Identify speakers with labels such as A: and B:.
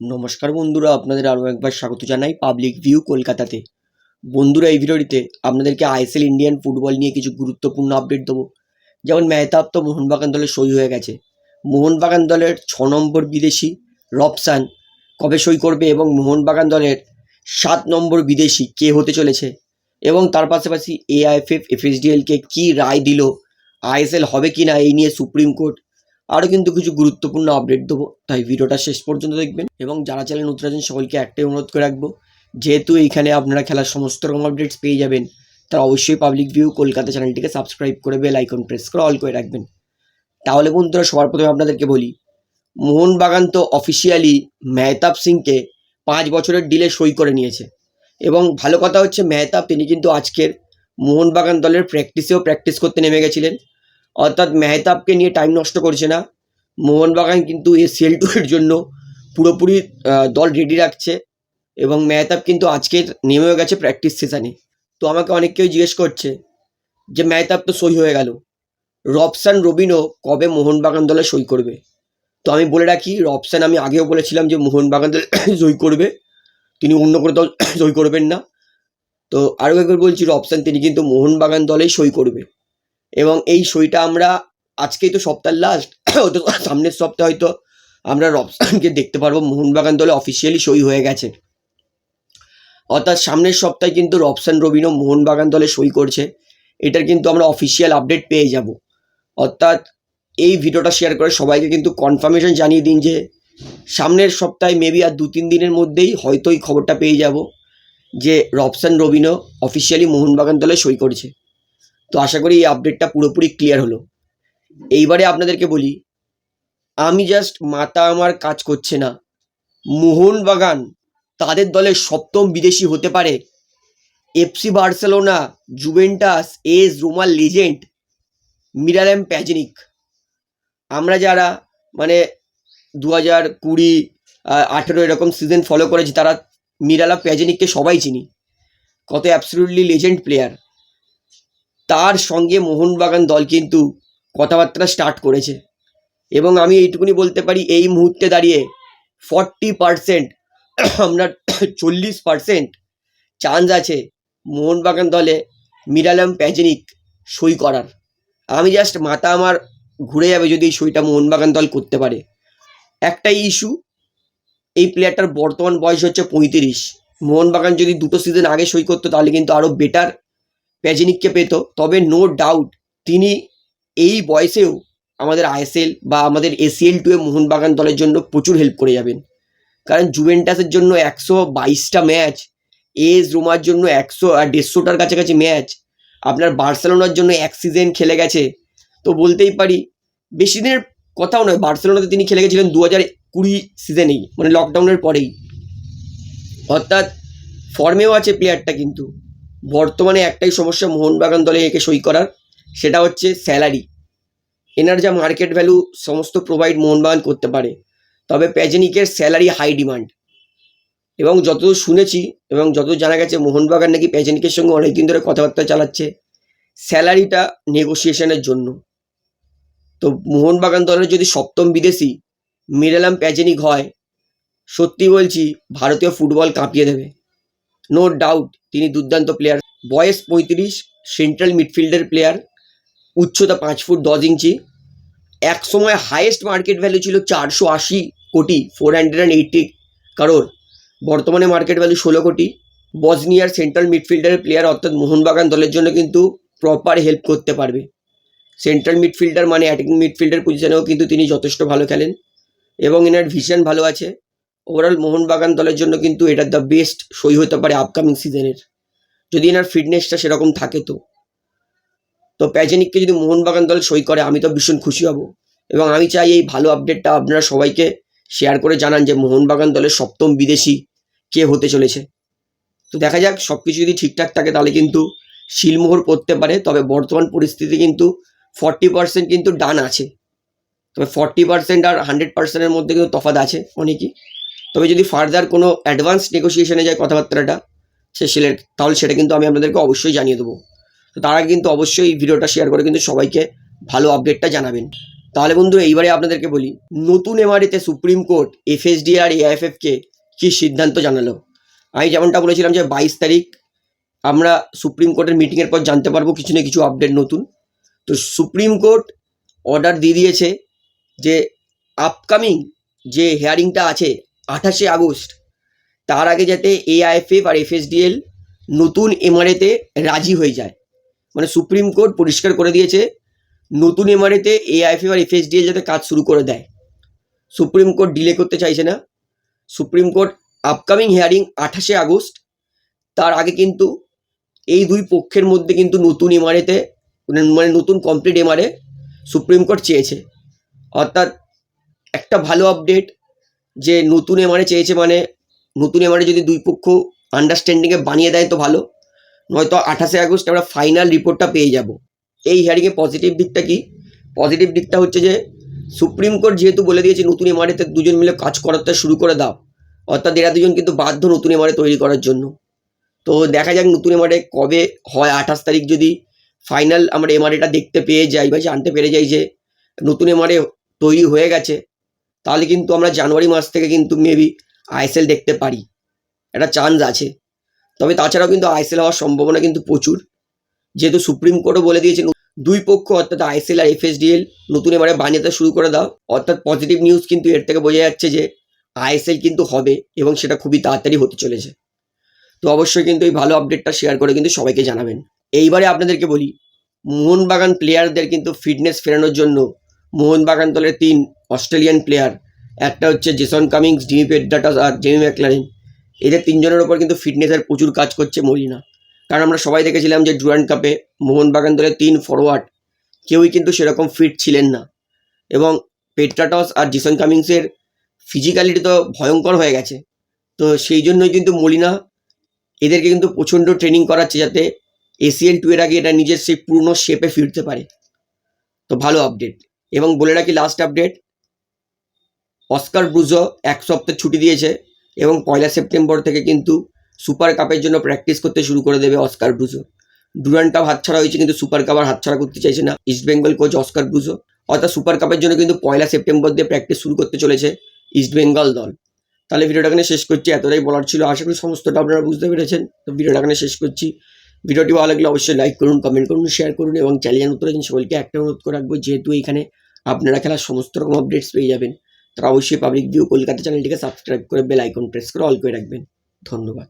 A: নমস্কার বন্ধুরা, আপনাদের আরও একবার স্বাগত জানাই পাবলিক ভিউ কলকাতাতে। বন্ধুরা, এই ভিডিওটিতে আপনাদেরকে আইএসএল ইন্ডিয়ান ফুটবল নিয়ে কিছু গুরুত্বপূর্ণ আপডেট দেবো। যেমন মেহতাব তো মোহনবাগান দলে সই হয়ে গেছে। মোহনবাগান দলের ছ নম্বর বিদেশি রবসান কবে সই করবে এবং মোহনবাগান দলের সাত নম্বর বিদেশি কে হতে চলেছে? এবং তার পাশাপাশি এআইএফএফ এফএসডিএলকে কী রায় দিল? আইএসএল হবে কি না এই নিয়ে সুপ্রিম কোর্ট আরও কিন্তু কিছু গুরুত্বপূর্ণ আপডেট দেবো। তাই ভিডিওটা শেষ পর্যন্ত দেখবেন এবং যারা চ্যানেল নতুন আছেন, সকলকে একটাই অনুরোধ করে রাখব, যেহেতু এইখানে আপনারা খেলার সমস্ত রকম আপডেটস পেয়ে যাবেন তারা অবশ্যই পাবলিক ভিউ কলকাতা চ্যানেলটিকে সাবস্ক্রাইব করে বেল আইকন প্রেস করে অল করে রাখবেন। তাহলে বন্ধুরা, সবার প্রথমে আপনাদেরকে বলি, মোহনবাগান তো অফিসিয়ালি মেহতাব সিংকে পাঁচ বছরের ডিলে সই করে নিয়েছে। এবং ভালো কথা হচ্ছে, মেহতাব, তিনি কিন্তু আজকের মোহনবাগান দলের প্র্যাকটিসেও প্র্যাকটিস করতে নেমে গেছিলেন। অর্থাৎ মেহতাবকে নিয়ে টাইম নষ্ট করছে না। মোহনবাগান কিন্তু এসিএল টু এর জন্য পুরোপুরি দল রেডি রাখছে এবং মেহতাব কিন্তু আজকের নেমেও গেছে প্র্যাকটিস সেশনে তো আমাকে অনেক কেউ জিজ্ঞেস করছে যে, মেহতাব তো সই হয়ে গেল। রবসান রবিনও কবে মোহনবাগান দলে সই করবে? তো আমি বলে রাখি রবসান আমি আগেও বলেছিলাম যে, মোহনবাগান দলে সই করবে। তিনি অন্য করে দল সই করবেন না। তো আরও একবার বলছি রবসান তিনি কিন্তু মোহনবাগান দলেই সই করবে। এবং এই সইটা আমরা আজকেই তো সপ্তাহের লাস্ট সামনের সপ্তাহে হয়তো আমরা রবসানকে দেখতে পারব। মোহনবাগান দলে অফিসিয়ালি সই হয়ে গেছে। অর্থাৎ সামনের সপ্তাহে কিন্তু রবসান রবিনও মোহনবাগান দলে সই করছে। এটার কিন্তু আমরা অফিসিয়াল আপডেট পেয়ে যাব। অর্থাৎ এই ভিডিওটা শেয়ার করে সবাইকে কিন্তু কনফার্মেশন জানিয়ে দিন যে সামনের সপ্তাহে মেবি আর দু তিন দিনের মধ্যেই হয়তো এই খবরটা পেয়ে যাব যে রবসান রবিনও অফিসিয়ালি মোহনবাগান দলে সই করছে। তো আশা করি এই আপডেটটা পুরোপুরি ক্লিয়ার হলো। এইবারে আপনাদেরকে বলি, আমি জাস্ট মাথা আমার কাজ করছে না। মোহনবাগান তাদের দলের সপ্তম বিদেশি হতে পারে। এফসি বার্সেলোনা জুভেন্টাস এস রোমাল লিজেন্ড মিরালেম প্যাজনিক আমরা যারা মানে দু হাজার কুড়ি আঠেরো এরকম সিজন ফলো করেছি, তারা মিরালা প্যাজনিককে সবাই চিনি। কত অ্যাবসলিউটলি লেজেন্ড প্লেয়ার তার সঙ্গে মোহনবাগান দল কিন্তু কথাবার্তা স্টার্ট করেছে। এবং আমি এইটুকুনি বলতে পারি, এই মুহূর্তে দাঁড়িয়ে ফর্টি পারসেন্ট আমরা চল্লিশ পারসেন্ট চান্স আছে মোহনবাগান দলে মিরালাম প্যাজেনিক সই করার। আমি জাস্ট মাথা আমার ঘুরে যাবে যদি এই সইটা মোহনবাগান দল করতে পারে। একটাই ইস্যু এই প্লেয়ারটার বর্তমান বয়স হচ্ছে পঁয়ত্রিশ। মোহনবাগান যদি দুটো সিজন আগে সই করতো, তাহলে কিন্তু আরও বেটার প্যাজনিককে পেত। তবে নো ডাউট তিনি এই বয়সেও আমাদের আইএসএল বা আমাদের এসিএল টু এ মোহনবাগান দলের জন্য প্রচুর হেল্প করে যাবেন। কারণ জুভেন্টাসের জন্য একশো বাইশটা ম্যাচ এস রোমার জন্য একশো আর দেড়শোটার কাছাকাছি ম্যাচ আপনার বার্সেলোনার জন্য এক সিজন খেলে গেছে। তো বলতেই পারি, বেশি দিনের কথাও নয়, বার্সেলোনাতে তিনি খেলে গেছিলেন দু হাজার কুড়ি সিজনেই মানে লকডাউনের পরেই। অর্থাৎ ফর্মেও আছে প্লেয়ারটা কিন্তু। বর্তমানে একটাই সমস্যা মোহনবাগান দলে একে সই করার, সেটা হচ্ছে স্যালারি। এনার যা মার্কেট ভ্যালু, সমস্ত প্রোভাইড মোহনবাগান করতে পারে। তবে প্যাজেনিকের স্যালারি হাই ডিমান্ড এবং যতদূর শুনেছি এবং যতদূর জানা গেছে, মোহনবাগান নাকি প্যাজেনিকের সঙ্গে অনেকদিন ধরে কথাবার্তা চালাচ্ছে, স্যালারিটা নেগোসিয়েশনের জন্য। তো মোহনবাগান দলের যদি সপ্তম বিদেশি মিরেলাম প্যাজেনিক হয়, সত্যি বলছি, ভারতীয় ফুটবল কাঁপিয়ে দেবে। নো ডাউট তিনি দুর্দান্ত প্লেয়ার বয়স পঁয়ত্রিশ সেন্ট্রাল মিডফিল্ডের প্লেয়ার উচ্চতা পাঁচ ফুট দশ ইঞ্চি। এক সময় হাইয়েস্ট মার্কেট ভ্যালু ছিল চারশো আশি কোটি ফোর হান্ড্রেড অ্যান্ড এইটটি কারোর বর্তমানে মার্কেট ভ্যালু ষোলো কোটি। বজনিয়ার সেন্ট্রাল মিডফিল্ডারের প্লেয়ার অর্থাৎ মোহনবাগান দলের জন্য কিন্তু প্রপার হেল্প করতে পারবে। সেন্ট্রাল মিডফিল্ডার মানে অ্যাটাকিং মিডফিল্ডার পজিশনেও কিন্তু তিনি যথেষ্ট ভালো খেলেন। এবং এনার ভিশন ভালো আছে। ওভারঅল মোহনবাগান দলের জন্য কিন্তু এটা দ্য বেস্ট সই হতে পারে আপকামিং সিজনের যদি এনার ফিটনেসটা সেরকম থাকে তো। তো প্যাজেনিককে যদি মোহনবাগান দল সই করে, আমি তো ভীষণ খুশি হব। এবং আমি চাই এই ভালো আপডেটটা আপনারা সবাইকে শেয়ার করে জানান যে মোহনবাগান দলের সপ্তম বিদেশি কে হতে চলেছে। তো দেখা যাক সব কিছু যদি ঠিকঠাক থাকে তাহলে কিন্তু শিলমোহর করতে পারে, তবে বর্তমান পরিস্থিতি কিন্তু ফর্টি পার্সেন্ট কিন্তু ডান আছে। তবে ফর্টি পার্সেন্ট আর হান্ড্রেড পার্সেন্টের মধ্যে কিন্তু তফাৎ আছে অনেকই। তবে যদি ফার্দার কোনো অ্যাডভান্স নেগোসিয়েশনে যায় কথাবার্তাটা, সে সেলে তাহলে সেটা কিন্তু আমি আপনাদেরকে অবশ্যই জানিয়ে দেবো। তো তারা কিন্তু অবশ্যই ভিডিওটা শেয়ার করে কিন্তু সবাইকে ভালো আপডেটটা জানাবেন। তাহলে বন্ধু, এইবারে আপনাদেরকে বলি, নতুন এমআরএতে সুপ্রিম কোর্ট এফএসডি আর এআইএফএফকে কী সিদ্ধান্ত জানালো? আমি যেমনটা বলেছিলাম যে বাইশ তারিখ আমরা সুপ্রিম কোর্টের মিটিংয়ের পর জানতে পারব কিছু না কিছু আপডেট নতুন। তো সুপ্রিম কোর্ট অর্ডার দিয়ে দিয়েছে যে আপকামিং যে হেয়ারিংটা আছে আঠাশে আগস্ট। তার আগে যাতে এআইএফএফ আর এফএসডিএল নতুন এমআরএতে রাজি হয়ে যায়। মানে সুপ্রিম কোর্ট পরিষ্কার করে দিয়েছে, নতুন এমআরএতে এআইএফএফ আর এফএসডিএল যাতে কাজ শুরু করে দেয়। সুপ্রিম কোর্ট ডিলে করতে চাইছে না। সুপ্রিম কোর্ট আপকামিং হিয়ারিং আঠাশে আগস্ট। তার আগে কিন্তু এই দুই পক্ষের মধ্যে কিন্তু নতুন এমআরএতে মানে নতুন কমপ্লিট এমআরএ সুপ্রিম কোর্ট চেয়েছে। অর্থাৎ একটা ভালো আপডেট যে নতুন এমআরএ চেয়েছে মানে নতুন এমআরএ যদি দুই পক্ষ আন্ডারস্ট্যান্ডিংয়ে বানিয়ে দেয় তো ভালো। নয়তো আঠাশে আগস্ট আমরা ফাইনাল রিপোর্টটা পেয়ে যাব। এই হিয়ারিংয়ে পজিটিভ দিকটা কি? পজিটিভ দিকটা হচ্ছে যে, সুপ্রিম কোর্ট যেহেতু বলে দিয়েছে নতুন এমআরএতে দুজন মিলে কাজ করাতে শুরু করে দাও। অর্থাৎ এরা দুজন কিন্তু বাধ্য নতুন এমআরএ তৈরি করার জন্য। তো দেখা যাক নতুন এমআরএ কবে হয়। আঠাশ তারিখ যদি ফাইনাল আমরা এমআরএটা দেখতে পেয়ে যাই বা জানতে পেরে যাই যে নতুন এমআরএ তৈরি হয়ে গেছে তাহলে কিন্তু আমরা জানুয়ারি মাস থেকে কিন্তু মেবি আইএসএল দেখতে পারি। একটা চান্স আছে। তবে তাছাড়াও কিন্তু আইএসএল হওয়ার সম্ভাবনা কিন্তু প্রচুর। যেহেতু সুপ্রিম কোর্টও বলে দিয়েছে, দুই পক্ষ অর্থাৎ আইএসএল আর এফএসডিএল নতুন এবারে বানিয়ে শুরু করে দাও। অর্থাৎ পজিটিভ নিউজ কিন্তু এর থেকে বোঝা যাচ্ছে যে আইএসএল কিন্তু হবে এবং সেটা খুবই তাড়াতাড়ি হতে চলেছে। তো অবশ্যই কিন্তু এই ভালো আপডেটটা শেয়ার করে কিন্তু সবাইকে জানাবেন। এইবারে আপনাদেরকে বলি, মোহনবাগান প্লেয়ারদের কিন্তু ফিটনেস ফেরানোর জন্য মোহনবাগান দলের তিন অস্ট্রেলিয়ান প্লেয়ার একটা হচ্ছে জেসন কামিংস, জিমি পেডাটাস আর জেমি ম্যাকলারেন। এদের তিনজনের ওপর কিন্তু ফিটনেসের প্রচুর কাজ করছে মরিনা। কারণ আমরা সবাই দেখেছিলাম যে ডুরান্ড কাপে মোহনবাগান দলের তিন ফরওয়ার্ড কেউই কিন্তু সেরকম ফিট ছিলেন না। এবং পেট্রাটস আর জিসন কামিংসের ফিজিক্যালিটি তো ভয়ঙ্কর হয়ে গেছে। তো সেই জন্যই কিন্তু মলিনা এদেরকে কিন্তু প্রচণ্ড ট্রেনিং করাচ্ছে যাতে এসিএল টু এর আগে এটা নিজের সেই পুরনো শেপে ফিরতে পারে। তো ভালো আপডেট এবং বলে রাখি লাস্ট আপডেট অস্কার ব্রুজো এক সপ্তাহ ছুটি দিয়েছে এবং পয়লা সেপ্টেম্বর থেকে কিন্তু সুপার কাপের জন্য প্র্যাকটিস করতে শুরু করে দেবে অস্কার ব্রুজো। ডুরান্ড কাপ হাতছাড়া হয়েছে, কিন্তু সুপার কাপ আর হাতছাড়া করতে চাইছে না। East Bengal coach Oscar Bruzon. অর্থাৎ সুপার কাপের জন্য কিন্তু পয়লা সেপ্টেম্বর দিয়ে প্র্যাকটিস শুরু করতে চলেছে ইস্ট বেঙ্গল দল। তাহলে ভিডিওটা এখানে শেষ করছি। এতটাই বলার ছিল। আশা করি সমস্তটা আপনারা বুঝতে পেরেছেন। তো ভিডিওটা এখানে শেষ করছি। ভিডিওটি ভালো লাগলে অবশ্যই লাইক করুন কমেন্ট করুন শেয়ার করুন এবং চ্যানেল নতুন আছেন সকলকে একটা অনুরোধ করে রাখব, যেহেতু এখানে আপনারা খেলার সমস্ত রকম আপডেটস পেয়ে যাবেন, তারা অবশ্যই পাবলিক ভিউ কলকাতা চ্যানেলটিকে সাবস্ক্রাইব করে বেল আইকন প্রেস করে অল করে রাখবেন। ধন্যবাদ।